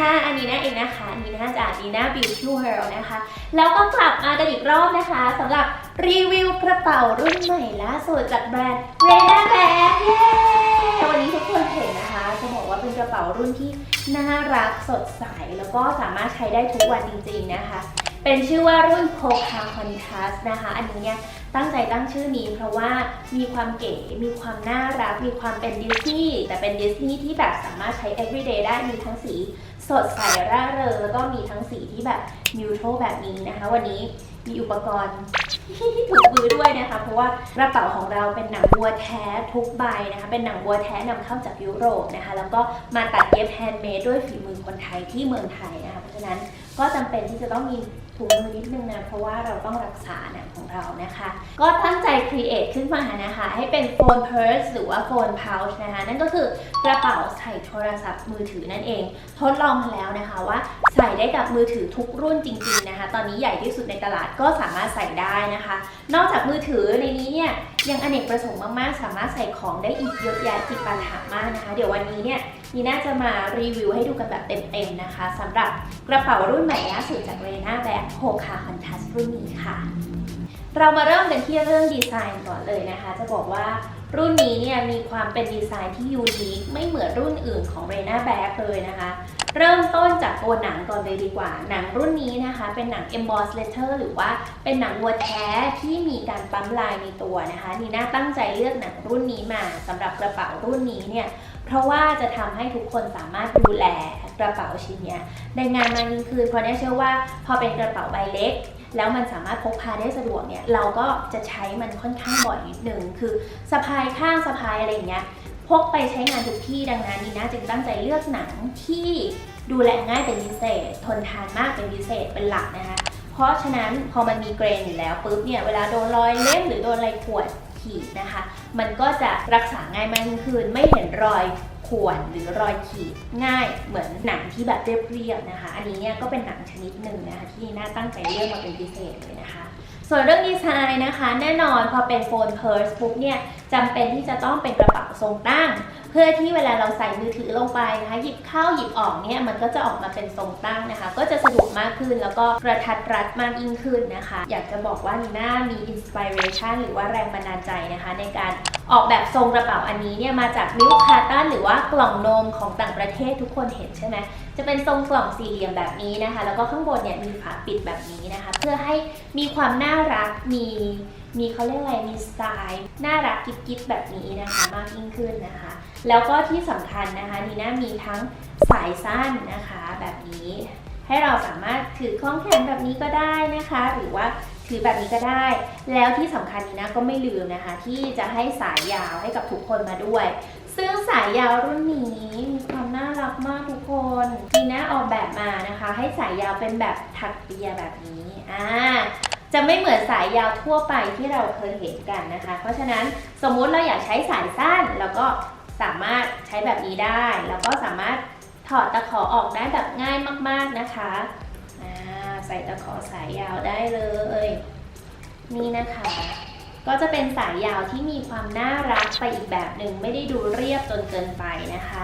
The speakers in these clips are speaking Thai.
ค่ะอันนี้นะเองนะคะอันนี้นะจากดีน่าบิวตี้เฮลนะคะ แล้วก็กลับมากันอีกรอบนะคะสำหรับรีวิวกระเป๋ารุ่นใหม่ล่าสุดจากแบรนด์เรน่าแบกเย้วันนี้ทุกคนเห็นนะคะจะบอกว่าเป็นกระเป๋ารุ่นที่น่ารักสดใส แล้วก็สามารถใช้ได้ทุกวันจริง ๆนะคะเป็นชื่อว่ารุ่น Poca Contrast นะคะ อันนี้เนี่ยตั้งใจตั้งชื่อนี้เพราะว่ามีความเก๋ มีความน่ารัก มีความเป็นดิสนีย์แต่เป็นดิสนีย์ที่แบบสามารถใช้ everyday ได้มีทั้งสี สดใสร่าเริงแล้วก็มีทั้งสีที่แบบนิวโทรแบบนี้นะคะ วันนี้มีอุปกรณ์ที่ถูกมือด้วยนะคะ เพราะว่ากระเป๋าของเราเป็นหนังวัวแท้ทุกใบนะคะ เป็นหนังวัวแท้นำเข้าจากยุโรปนะคะ แล้วก็มาตัดเย็บแฮนด์เมดด้วยฝีมือคนไทยที่เมืองไทยนะคะ เพราะฉะนั้นก็จำเป็นที่จะต้องมี ถุงมือนิดนึงนะ เพราะว่าเราต้องรักษาหนังของเรานะคะ ก็ตั้งใจครีเอทขึ้นมานะคะ ให้เป็นโฟนเพิร์สหรือว่าโฟนพาวช์นะคะ นั่นก็คือกระเป๋าใส่โทรศัพท์มือถือนั่นเอง ทดลองมาแล้วนะคะว่าใส่ได้กับมือถือทุกรุ่นจริงๆนะคะ ตอนนี้ใหญ่ที่สุดในตลาดก็สามารถใส่ได้นะคะ นอกจากมือถือในนี้เนี่ยยังอเนกประสงค์มากๆ สามารถใส่ของได้อีกเยอะแยะจิปาถามากนะคะ เดี๋ยววันนี้เนี่ย นีน่าจะมารีวิวให้ดูกันแบบเต็มๆนะคะสำหรับกระเป๋ารุ่นใหม่ล่าสุดจากเรน่าแบบโฮคาคอนทัสรุ่นนี้ค่ะ เรามาเริ่มกันที่เรื่องดีไซน์ก่อนเลยนะคะ จะบอกว่ารุ่นนี้เนี่ยมีความเป็นดีไซน์ที่ยูนิคไม่เหมือนรุ่นอื่นของ r e n a b a g เลยนะคะ เริ่มต้นจากตัวหนังก่อนเลยดีกว่า หนังรุ่นนี้นะคะ เป็นหนัง emboss leather หรือว่าเป็นหนังวัวแท้ที่มีการปั๊มลายในตัวนะคะนีน่าตั้งใจเลือกหนังรุ่นนี้มาสำหรับกระเป๋ารุ่นนี้เนี่ย เพราะว่าจะทำให้ทุกคนสามารถดูแลกระเป๋าชิ้นนี้ในงานมากยิ่งขึ้นเพราะเนี่ยเชื่อว่าพอเป็นกระเป๋าใบเล็ก แล้วมันสามารถพกพาได้สะดวกเนี่ยเราก็จะใช้มันค่อนข้างบ่อยนิดนึงคือสะพายข้างสะพายอะไรอย่างเงี้ยพกไปใช้งานทุกที่ดังนั้นนีน่าจึงตั้งใจเลือกหนังที่ดูแลง่ายเป็นพิเศษ ทนทานมากเป็นพิเศษเป็นหลักนะคะ เพราะฉะนั้นพอมันมีเกรนอยู่แล้วปุ๊บเนี่ยเวลาโดนรอยเล็บหรือโดนอะไรขวดขีดนะคะ มันก็จะรักษาง่ายมากยิ่งขึ้นไม่เห็นรอย ข่วนหรือรอยขีดง่ายเหมือนหนังที่แบบเรียบๆนะคะ อันนี้เนี่ยก็เป็นหนังชนิดหนึ่งนะคะที่น่าตั้งใจเลือกมาเป็นพิเศษเลยนะคะ ส่วนเรื่องดีไซน์นะคะ แน่นอนพอเป็นโฟนเพิร์สปุ๊บเนี่ยจำเป็นที่จะต้องเป็นกระเป๋าทรงตั้ง เพื่อที่เวลาเราใส่มือถือลงไปนะคะหยิบเข้าหยิบออกเนี่ยมันก็จะออกมาเป็นทรงตั้งนะคะ ก็จะสะดวกมากขึ้นแล้วก็กระทัดรัดมากยิ่งขึ้นนะคะ อยากจะบอกว่านีน่ามีอินสปิเรชันหรือว่าแรงบันดาลใจนะคะ ในการออกแบบทรงกระเป๋าอันนี้เนี่ยมาจากมิลคาตันหรือว่ากล่องนมของต่างประเทศทุกคนเห็นใช่ไหมจะเป็นทรงกล่องสี่เหลี่ยมแบบนี้นะคะ แล้วก็ข้างบนเนี่ยมีฝาปิดแบบนี้นะคะ เพื่อให้มีความน่ารักมีมีเขาเรียกอะไรมีสไตล์น่ารักกิ๊บๆแบบนี้นะคะ มากยิ่งขึ้นนะคะ แล้วก็ที่สำคัญนะคะนีน่ามีทั้งสายสั้นนะคะแบบนี้ ให้เราสามารถถือคล้องแขนแบบนี้ก็ได้นะคะ หรือว่าถือแบบนี้ก็ได้ แล้วที่สำคัญนีน่าก็ไม่ลืมนะคะ ที่จะให้สายยาวให้กับทุกคนมาด้วย ซึ่งสายยาวรุ่นนี้มีความน่ารักมากทุกคนนีน่าออกแบบมานะคะ ให้สายยาวเป็นแบบถักเปียแบบนี้อ่าจะไม่เหมือนสายยาวทั่วไปที่เราเคยเห็นกันนะคะ เพราะฉะนั้นสมมุติเราอยากใช้สายสั้นแล้วก็ สามารถใช้แบบนี้ได้ แล้วก็สามารถถอดตะขอออกได้แบบง่ายมาก ๆนะคะใส่ตะขอสายยาวได้เลย นี่นะคะ ก็จะเป็นสายยาวที่มีความน่ารักไปอีกแบบหนึ่งไม่ได้ดูเรียบจนเกินไปนะคะ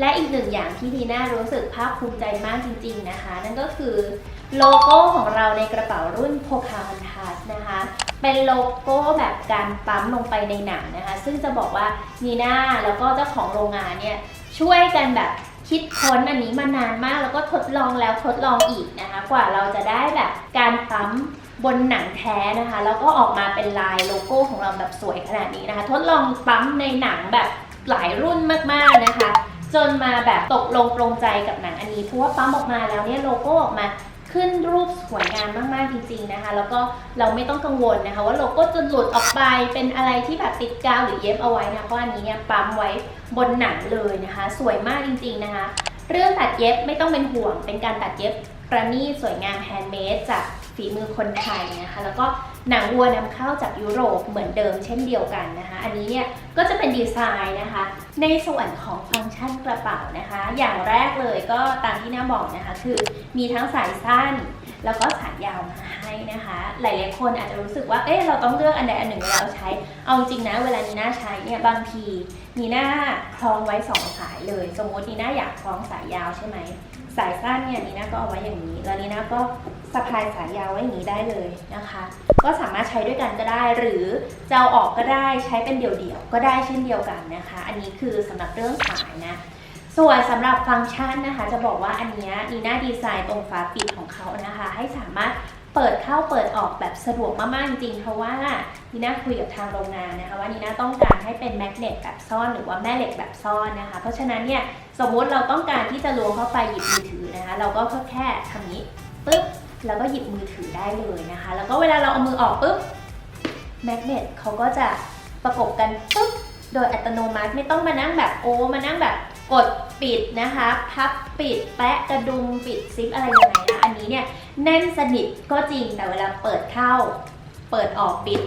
และอีกหนึ่งอย่างที่ดีน่ารู้สึกภาคภูมิใจมากจริง ๆนะคะ นั่นก็คือโลโก้ของเราในกระเป๋ารุ่น Pocahontas นะคะ เป็นโลโก้แบบการปั๊มลงไปในหนังนะคะ ซึ่งจะบอกว่านีน่าแล้วก็เจ้าของโรงงานเนี่ยช่วยกันแบบคิดค้นอันนี้มานานมากแล้วก็ทดลองแล้วทดลองอีกนะคะ กว่าเราจะได้แบบการปั๊มบนหนังแท้นะคะ แล้วก็ออกมาเป็นลายโลโก้ของเราแบบสวยขนาดนี้นะคะ ทดลองปั๊มในหนังแบบหลายรุ่นมากๆนะคะ จนมาแบบตกลงปรงใจกับหนังอันนี้เพราะว่าปั๊มออกมาแล้วเนี่ยโลโก้ออกมาขึ้นรูปสวยงามมาก ๆ จริง ๆ นะคะ แล้วก็เราไม่ต้องกังวลนะคะ ว่าโลโก้จะหลุดออกไปเป็นอะไรที่แบบติดกาวหรือเย็บเอาไว้นะเพราะอันนี้เนี่ยปั๊มไว้บนหนังเลยนะคะ สวยมากจริง ๆ นะคะ เรื่องตัดเย็บไม่ต้องเป็นห่วง เป็นการตัดเย็บประณีตสวยงามแฮนด์เมดจาก ฝีมือคนไทยนะคะ แล้วก็หนังวัวนำเข้าจากยุโรปเหมือนเดิมเช่นเดียวกันนะคะ อันนี้เนี่ยก็จะเป็นดีไซน์นะคะ ในส่วนของฟังก์ชันกระเป๋านะคะ อย่างแรกเลยก็ตามที่น้าบอกนะคะ คือมีทั้งสายสั้น แล้วก็สายยาวมาให้นะคะ หลายๆคนอาจจะรู้สึกว่า เอ๊ะเราต้องเลือกอันใดอันหนึ่งเวลาเราใช้ เอาจริงนะเวลานีน่าใช้เนี่ยบางทีนีน่าคล้องไว้สองสายเลย สมมตินีน่าอยากคล้องสายยาวใช่ไหมสายสั้นเนี่ยนีน่าก็เอาไว้อย่างนี้ แล้วนีน่าก็ สะพายสายยาวไว้อย่างนี้ได้เลยนะคะ ก็สามารถใช้ด้วยกันก็ได้ หรือจะเอาออกก็ได้ใช้เป็นเดี่ยวๆก็ได้เช่นเดียวกันนะคะ อันนี้คือสำหรับเรื่องสายนะส่วนสำหรับฟังก์ชันนะคะ จะบอกว่าอันนี้นีน่าดีไซน์ตรงฝาปิดของเขานะคะ ให้สามารถเปิดเข้าเปิดออกแบบสะดวกมากๆจริงๆเพราะว่านีน่าคุยกับทางโรงงานนะคะ ว่านีน่าต้องการให้เป็นแมกเนตแบบซ่อนหรือว่าแม่เหล็กแบบซ่อนนะคะ เพราะฉะนั้นเนี่ยสมมติเราต้องการที่จะล้วงเข้าไปหยิบมือถือนะคะ เราก็แค่ทำนี้ปึ๊บ แล้วก็หยิบมือถือได้เลยนะคะ แล้วก็เวลาเราเอามือออกปุ๊บแมกเนตเขาก็จะประกบกันปุ๊บโดยอัตโนมัติไม่ต้องมานั่งแบบโอ้มานั่งแบบกดปิดนะคะ พับปิดแปะกระดุมปิดซิปอะไรยังไงนะอันนี้เนี่ยแน่นสนิทก็จริงแต่เวลาเปิดเข้า เปิดออกปิด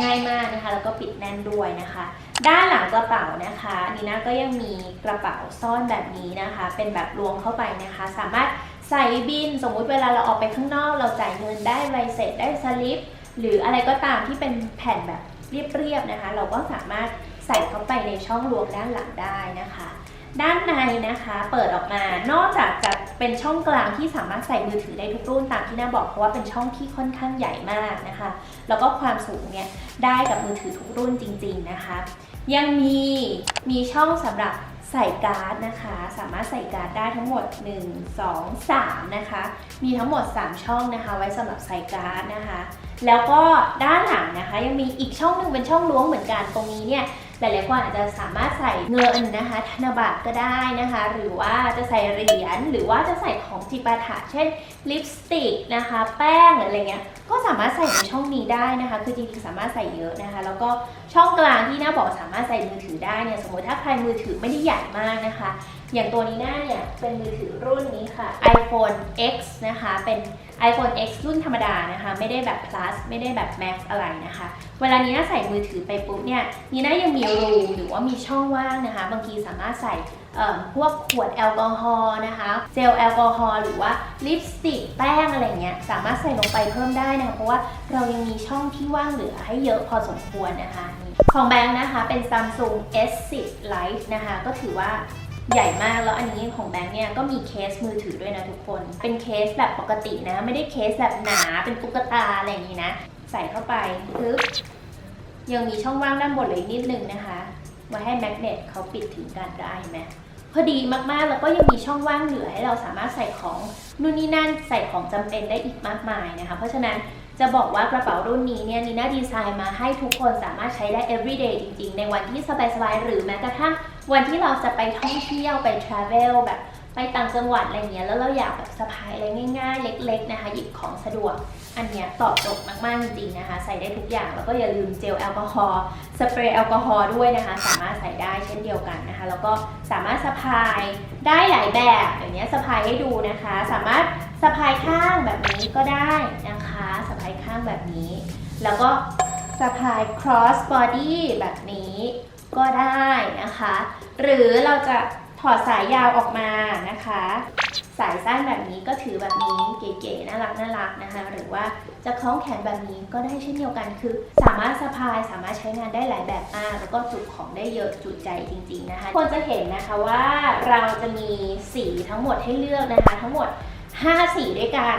ง่ายมากนะคะ แล้วก็ปิดแน่นด้วยนะคะ ด้านหลังกระเป๋านะคะนีน่าก็ยังมีกระเป๋าซ่อนแบบนี้นะคะ เป็นแบบลวงเข้าไปนะคะ สามารถ ใส่บินสมมุติเวลาเราออกไปข้างนอก เราจ่ายเงินได้ใบเสร็จได้สลิป หรืออะไรก็ตามที่เป็นแผ่นแบบเรียบๆนะคะ เราก็สามารถใส่เข้าไปในช่องลวงด้านหลังได้นะคะ ด้านในนะคะเปิดออกมานอกจากจะเป็นช่องกลางที่สามารถใส่มือถือได้ทุกรุ่นตามที่น่าบอกเพราะว่าเป็นช่องที่ค่อนข้างใหญ่มากนะคะ แล้วก็ความสูงเนี่ยได้กับมือถือทุกรุ่นจริง ๆนะคะ ยังมีมีช่องสำหรับ ใส่การ์ดนะคะ สามารถใส่การ์ดได้ทั้งหมด 1 2 3 นะคะ มีทั้งหมด 3 ช่องนะคะ ไว้สำหรับใส่การ์ดนะคะ แล้วก็ด้านหลังนะคะ ยังมีอีกช่องหนึ่งเป็นช่องล้วงเหมือนกันตรงนี้เนี่ย หลายๆคนอาจจะสามารถใส่เงินนะคะ ธนบัตรก็ได้นะคะ หรือว่าจะใส่เหรียญหรือว่าจะใส่ของจิปาถะเช่นลิปสติกนะคะ แป้งหรืออะไรเงี้ยก็สามารถใส่ในช่องนี้ได้นะคะ คือจริงๆสามารถใส่เยอะนะคะ แล้วก็ช่องกลางที่หน้าบอกสามารถใส่มือถือได้เนี่ยสมมติถ้าใครมือถือไม่ได้ใหญ่มากนะคะ อย่างตัวนี้หน้าเนี่ย เป็นมือถือรุ่นนี้ค่ะ iPhone X นะคะ เป็น iPhone X รุ่นธรรมดานะคะ ไม่ได้แบบ plus ไม่ได้แบบ max อะไรนะคะ เวลานี้น่าใส่มือถือไปปุ๊บเนี่ยนี่น่ายังมีรูหรือว่ามีช่องว่างนะคะ บางทีสามารถใส่พวกขวดแอลกอฮอล์นะคะ เจลแอลกอฮอล์หรือว่าลิปสติกแป้งอะไรเงี้ยสามารถใส่ลงไปเพิ่มได้นะคะ เพราะว่าเรายังมีช่องที่ว่างเหลือให้เยอะพอสมควรนะคะ ของแบงค์นะคะเป็น Samsung S10 Lite นะคะ ก็ถือว่า ใหญ่มากแล้วอันนี้ของแบงค์เนี่ยก็มีเคสมือถือด้วยนะทุกคน เป็นเคสแบบปกตินะ ไม่ได้เคสแบบหนาเป็นตุ๊กตาอะไรอย่างนี้นะ ใส่เข้าไปปึ๊บยังมีช่องว่างด้านบนเลยนิดนึงนะคะไว้ให้แมกเนตเขาปิดถึงกันได้เห็นไหมพอดีมากๆ แล้วก็ยังมีช่องว่างเหลือให้เราสามารถใส่ของนู่นนี่นั่นใส่ของจำเป็นได้อีกมากมายนะคะ เพราะฉะนั้นจะบอกว่ากระเป๋ารุ่นนี้เนี่ยนีน่าดีไซน์มาให้ทุกคนสามารถใช้ได้ everyday จริงๆ ในวันที่สบายๆ หรือแม้กระทั่ง วันที่เราจะไปท่องเที่ยวไป travel แบบไปต่างจังหวัดอะไรเงี้ยแล้วเราอยากแบบสะพายอะไรง่าย ๆ เล็ก ๆนะคะ หยิบของสะดวก อันเนี้ยตอบโจทย์มากๆจริงๆนะคะ ใส่ได้ทุกอย่างแล้วก็อย่าลืมเจลแอลกอฮอล์สเปรย์แอลกอฮอล์ด้วยนะคะ สามารถใส่ได้เช่นเดียวกันนะคะ แล้วก็สามารถสะพายได้หลายแบบอย่างเนี้ยสะพายให้ดูนะคะ สามารถสะพายข้างแบบนี้ก็ได้นะคะสะพายข้างแบบนี้ แล้วก็สะพาย cross body แบบนี้ ก็ได้นะคะ หรือเราจะถอดสายยาวออกมานะคะ สายสั้นแบบนี้ก็ถือแบบนี้เก๋ๆน่ารักน่ารักนะคะ หรือว่าจะคล้องแขนแบบนี้ก็ได้เช่นเดียวกันคือ สามารถสะพายสามารถใช้งานได้หลายแบบมาก แล้วก็จุของได้เยอะจุใจจริง ๆนะคะควรจะเห็นนะคะว่าเราจะมีสีทั้งหมดให้เลือกนะคะ ทั้งหมด 5 สีด้วยกัน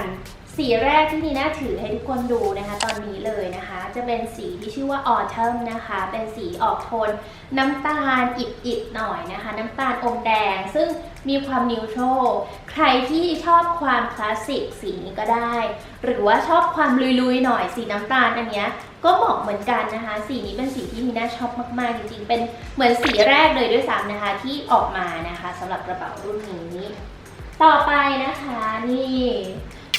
สีแรกที่นีน่าถือให้ทุกคนดูนะคะตอนนี้เลยนะคะ จะเป็นสีที่ชื่อว่า Autumn นะคะ เป็นสีออกโทนน้ำตาลอิดๆหน่อยนะคะ น้ำตาลอมแดง ซึ่งมีความนิวโตรใครที่ชอบความคลาสสิกสีนี้ก็ได้ หรือว่าชอบความลุยๆหน่อยสีน้ำตาลอันเนี้ยก็เหมาะเหมือนกันนะคะ สีนี้เป็นสีที่มีน่าชอบมากๆจริงๆ เป็นเหมือนสีแรกเลยด้วยซ้ำนะคะที่ออกมานะคะสำหรับกระเป๋ารุ่นนี้ ต่อไปนะคะนี่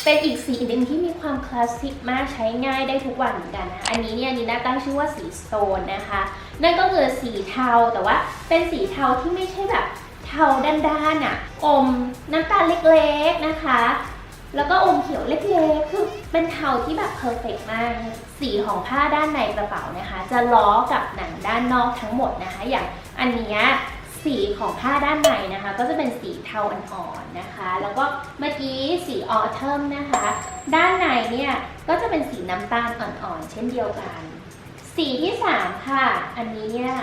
เป็นอีกสีหนึ่งที่มีความคลาสสิกมากใช้ง่ายได้ทุกวันเหมือนกันนะคะอันนี้เนี่ยนีน่าตั้งชื่อว่าสีสโตนนะคะ นั่นก็คือสีเทาแต่ว่าเป็นสีเทาที่ไม่ใช่แบบเทาด้านๆอะอมน้ำตาลเล็กๆนะคะ แล้วก็อมเขียวเล็กๆ คือเป็นเทาที่แบบเพอร์เฟกมาก สีของผ้าด้านในกระเป๋านะคะ จะล้อกับหนังด้านนอกทั้งหมดนะคะ อย่างอันเนี้ย สีของผ้าด้านในนะคะ ก็จะเป็นสีเทาอ่อนๆนะคะ แล้วก็เมื่อกี้สีออเทิมนะคะ ด้านในเนี่ยก็จะเป็นสีน้ำตาลอ่อนๆ เช่นเดียวกัน สีที่สามค่ะ อันนี้เนี่ย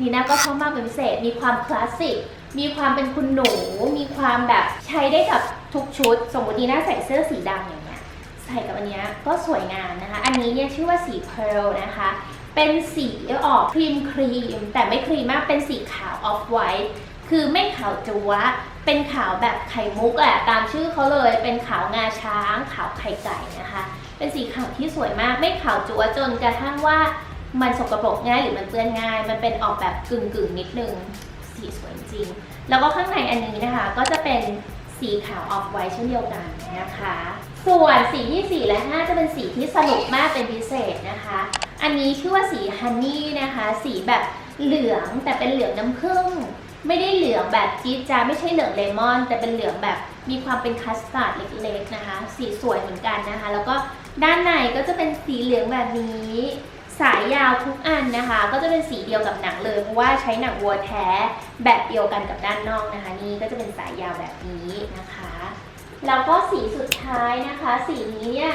นีน่าก็ชอบมากเป็นพิเศษมีความคลาสสิกมีความเป็นคุณหนู มีความแบบใช้ได้กับทุกชุด สมมตินีน่าใส่เสื้อสีดำอย่างเงี้ยใส่กับอันเนี้ยก็สวยงามนะคะ อันนี้เนี่ยชื่อว่าสีเพร์ลนะคะ เป็นสีออกครีมครีม แต่ไม่ครีมมากเป็นสีขาวออฟไวท์คือไม่ขาวจัวะเป็นขาวแบบไข่มุกแหละตามชื่อเขาเลยเป็นขาวงาช้าง ขาวไข่ไก่นะคะ เป็นสีขาวที่สวยมากไม่ขาวจัวจนกระทั่งว่ามันสกปรกง่ายหรือมันเปื้อนง่าย มันเป็นออกแบบกึ่งกึ่งนิดนึง สีสวยจริง แล้วก็ข้างในอันนี้นะคะ ก็จะเป็นสีขาวออฟไวท์เช่นเดียวกันนะคะ ส่วนสีที่ 4 และ 5 จะเป็นสีที่สนุกมากเป็นพิเศษนะคะ อันนี้ชื่อว่าสีฮันนี่นะคะ สีแบบเหลืองแต่เป็นเหลืองน้ำผึ้งไม่ได้เหลืองแบบจี๊ดจ้าไม่ใช่เหลืองเลมอน แต่เป็นเหลืองแบบมีความเป็นคัสตาร์ดเล็กๆนะคะ สีสวยเหมือนกันนะคะ แล้วก็ด้านในก็จะเป็นสีเหลืองแบบนี้ สายยาวทุกอันนะคะ ก็จะเป็นสีเดียวกับหนังเลยเพราะว่าใช้หนังวัวแท้แบบเดียวกันกับด้านนอกนะคะ นี่ก็จะเป็นสายยาวแบบนี้นะคะแล้วก็สีสุดท้ายนะคะ สีนี้เนี่ย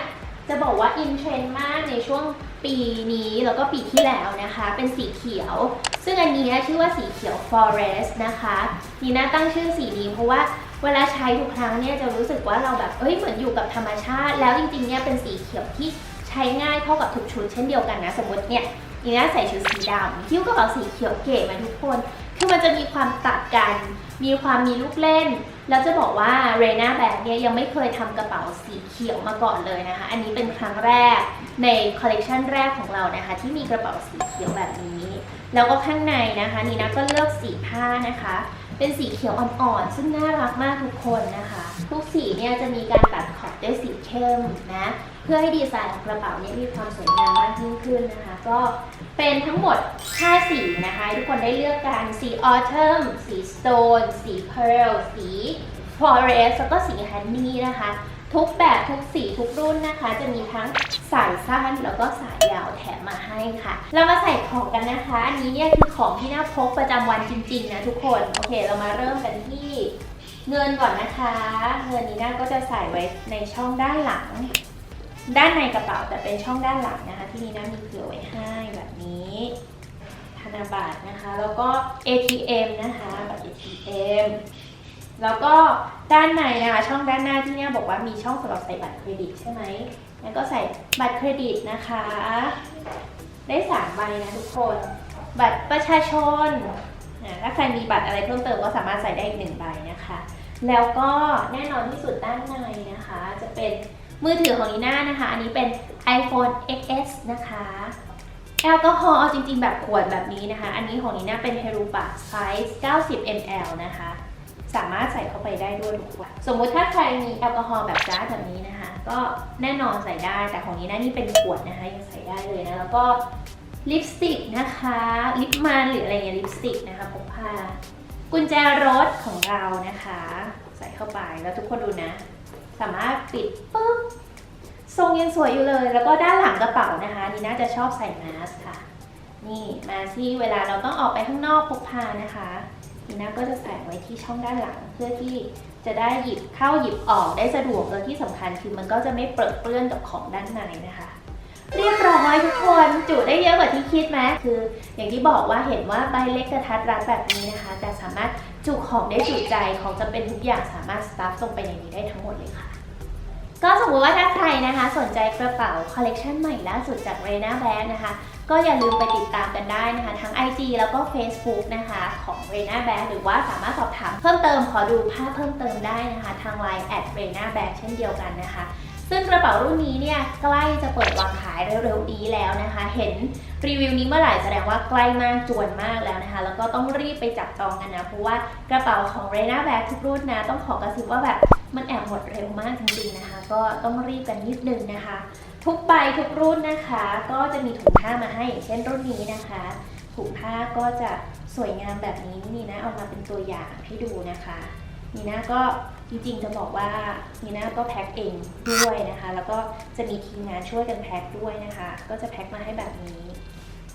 จะบอกว่าอินเทรนด์มากในช่วง ปีนี้แล้วก็ปีที่แล้วนะคะ เป็นสีเขียว ซึ่งอันนี้ชื่อว่าสีเขียว forest นะคะนีน่าตั้งชื่อสีนี้เพราะว่าเวลาใช้ทุกครั้งเนี่ยจะรู้สึกว่าเราแบบเอ้ยเหมือนอยู่กับธรรมชาติ แล้วจริงๆเนี่ยเป็นสีเขียวที่ใช้ง่ายเท่ากับทุกชุดเช่นเดียวกันนะ สมมติเนี่ยนีน่าใส่ชุดสีดำคิ้วกระเป๋าสีเขียวเก๋ไหมาทุกคน คือมันจะมีความตัดกัน มีความมีลูกเล่น แล้วจะบอกว่าเรน่าแบกเนี่ยยังไม่เคยทำกระเป๋าสีเขียวมาก่อนเลยนะคะ อันนี้เป็นครั้งแรกในคอลเลกชันแรกของเรานะคะ ที่มีกระเป๋าสีเขียวแบบนี้ แล้วก็ข้างในนะคะนีน่าก็เลือกสีผ้านะคะ เป็นสีเขียวอ่อนๆ ซึ่งน่ารักมากทุกคนนะคะ ทุกสีเนี่ยจะมีการตัดขอบด้วยสีเข้มนะ เพื่อให้ดีไซน์ของกระเป๋าเนี่ยมีความสวยงามมากยิ่งขึ้นนะคะ ก็เป็นทั้งหมด 5 สีนะคะ ทุกคนได้เลือกกันสี Autumn สี Stone สี Pearl สี Forest แล้วก็สี Honey นะคะ ทุกแบบทุกสีทุกรุ่นนะคะ จะมีทั้งสายสั้นแล้วก็สายยาวแถมมาให้ค่ะ เรามาใส่ของกันนะคะ อันนี้เนี่ยคือของที่น่าพกประจำวันจริงๆนะทุกคน โอเค เรามาเริ่มกันที่เงินก่อนนะคะ เงินนี้น่าก็จะใส่ไว้ในช่องด้านหลัง ด้านในกระเป๋าแต่เป็นช่องด้านหลังนะคะ ที่นี่นะมีเผื่อไว้ให้แบบนี้ธนบัตรนะคะ แล้วก็ ATM นะคะบัตร ATM แล้วก็ด้านในนะคะช่องด้านหน้าที่เนี่ยบอกว่ามีช่องสำหรับใส่บัตรเครดิตใช่ไหมงั้นก็ใส่บัตรเครดิตนะคะ ได้สามใบนะทุกคน บัตรประชาชนถ้าใครมีบัตรอะไรเพิ่มเติมก็สามารถใส่ได้อีกหนึ่งใบนะคะ แล้วก็แน่นอนที่สุดด้านในนะคะ จะเป็น มือถือของนีน่านะคะ อันนี้เป็น iPhone XS นะคะแอลกอฮอล์เอาจริงๆ แบบขวดแบบนี้นะคะ อันนี้ของนีน่าเป็นเฮรูบ a ไซส์ 90 ml นะคะ สามารถใส่เข้าไปได้ด้วยทุกขวดสมมุติถ้าใครมีแอลกอฮอล์แบบจ้าแบบนี้นะคะ ก็แน่นอนใส่ได้ แต่ของนีน่านี่เป็นขวดนะคะ ยังใส่ได้เลยนะ แล้วก็ลิปสติกนะคะ ลิปมันหรืออะไรเงี้ยลิปสติกนะคะพกพากุญแจรถของเรานะคะ ใส่เข้าไปแล้วทุกคนดูนะ สามารถปิดปุ๊บทรงยังสวยอยู่เลย แล้วก็ด้านหลังกระเป๋านะคะนี่น่าจะชอบใส่มาสก์ค่ะ นี่มาที่เวลาเราต้องออกไปข้างนอกพกพานะคะนี่น่าก็จะใส่ไว้ที่ช่องด้านหลังเพื่อที่จะได้หยิบเข้าหยิบออกได้สะดวกแล้วที่สำคัญคือมันก็จะไม่เปรอะเปื้อนกับของด้านในนะคะ เรียบร้อยทุกคนจุได้เยอะกว่าที่คิดไหมคือ อย่างที่บอกว่าเห็นว่าใบเล็กกระทัดรัดแบบนี้นะคะ แต่สามารถจุของได้จุใจของจะเป็นทุกอย่างสามารถสตาฟลงไปในนี้ได้ทั้งหมดเลยค่ะ ก็สมมติว่าถ้าใครนะคะ สนใจกระเป๋าคอลเลกชันใหม่ล่าสุดจาก Rena Bag นะคะ ก็อย่าลืมไปติดตามกันได้นะคะ ทั้ง IG แล้วก็ Facebook นะคะของ Rena Bag หรือว่าสามารถสอบถามเพิ่มเติมขอดูภาพเพิ่มเติมได้นะคะ ทาง Line at Rena Bag เช่นเดียวกันนะคะ ซึ่งกระเป๋ารุ่นนี้เนี่ยใกล้จะเปิดวางขายเร็วๆนี้แล้วนะคะ เห็นรีวิวนี้เมื่อไหร่แสดงว่าใกล้มากจวนมากแล้วนะคะ แล้วก็ต้องรีบไปจับจองกันนะเพราะว่ากระเป๋าของ Rena Bag ทุกรุ่นนะต้องขอกระซิบว่าแบบ มันแอบหมดเร็วมากจริงๆนะคะ ก็ต้องรีบกันนิดนึงนะคะ ทุกใบทุกรุ่นนะคะ ก็จะมีถุงผ้ามาให้อย่างเช่นรุ่นนี้นะคะ ถุงผ้าก็จะสวยงามแบบนี้นี่นะเอามาเป็นตัวอย่างให้ดูนะคะนี่นะก็จริงๆจะบอกว่านี่นะก็แพ็คเองด้วยนะคะ แล้วก็จะมีทีมงานช่วยกันแพ็คด้วยนะคะ ก็จะแพ็คมาให้แบบนี้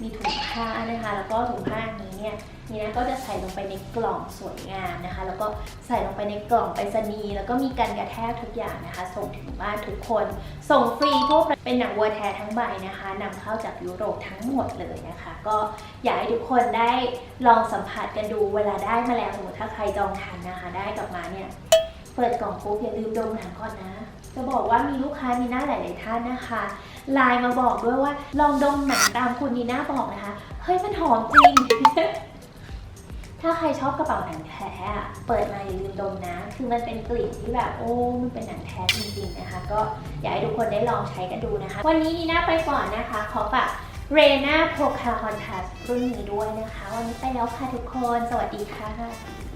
มีถุงผ้านะคะ แล้วก็ถุงผ้าอันนี้เนี่ยนี่นะก็จะใส่ลงไปในกล่องสวยงามนะคะ แล้วก็ใส่ลงไปในกล่องไปรษณีย์แล้วก็มีการกระแทกทุกอย่างนะคะ ส่งถึงบ้านทุกคน ส่งฟรีทั่วปเป็นหนังวัวแท้ทั้งใบนะคะนำเข้าจากยุโรปทั้งหมดเลยนะคะ ก็อยากให้ทุกคนได้ลองสัมผัสกันดูเวลาได้มาแล้วสมมติถ้าใครจองทันนะคะ ได้กลับมาเนี่ยเปิดกล่องปุ๊บอย่าลืมดมหนังก่อนนะ จะบอกว่ามีลูกค้านีน่าหลาย ๆ ท่านนะคะไลน์มาบอกด้วยว่าลองดมหนังตามคุณนีน่าบอกนะคะ เฮ้ยมันหอมจริง ถ้าใครชอบกระเป๋าหนังแท้อะเปิดมาอย่าลืมดมนะ คือมันเป็นกลิ่นที่แบบโอ้มันเป็นหนังแท้จริง ๆ นะคะ ก็อยากให้ทุกคนได้ลองใช้กันดูนะคะ วันนี้นีน่าไปก่อนนะคะ ขอฝากเรน่าโพคาฮอนทัสรุ่นนี้ด้วยนะคะ วันนี้ไปแล้วค่ะทุกคน สวัสดีค่ะ